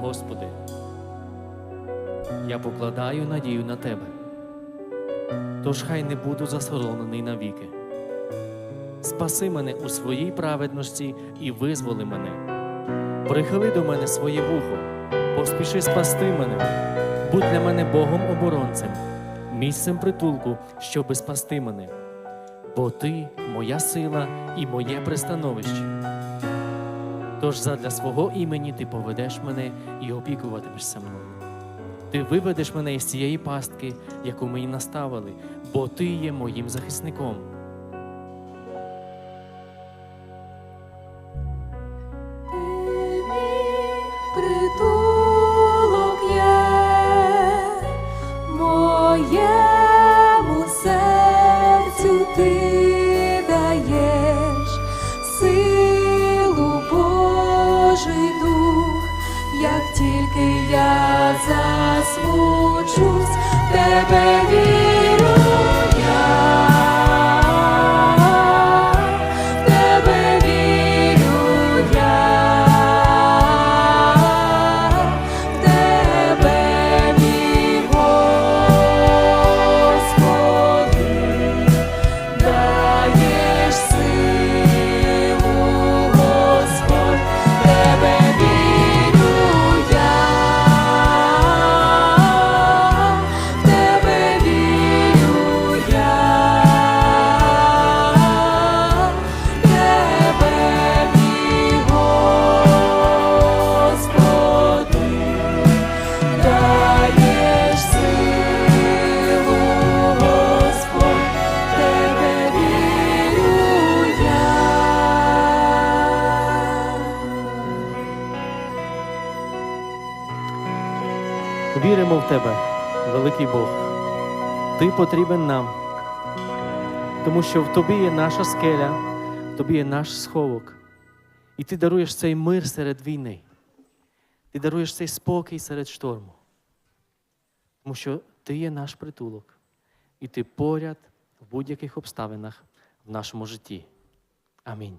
Господи, я покладаю надію на Тебе. Тож хай не буду засоромлений навіки. Спаси мене у своїй праведності і визволи мене. Прихили до мене своє вухо, поспіши спасти мене, будь для мене Богом оборонцем, місцем притулку, щоби спасти мене. Бо Ти моя сила і моє пристановище. Тож задля свого імені ти поведеш мене і опікуватимешся мною. Ти виведеш мене із цієї пастки, яку мені наставили, бо ти є моїм захисником. Baby. Віримо в тебе, великий Бог. Ти потрібен нам, тому що в тобі є наша скеля, в тобі є наш сховок. І ти даруєш цей мир серед війни. Ти даруєш цей спокій серед шторму. Тому що ти є наш притулок, і ти поряд в будь-яких обставинах в нашому житті. Амінь.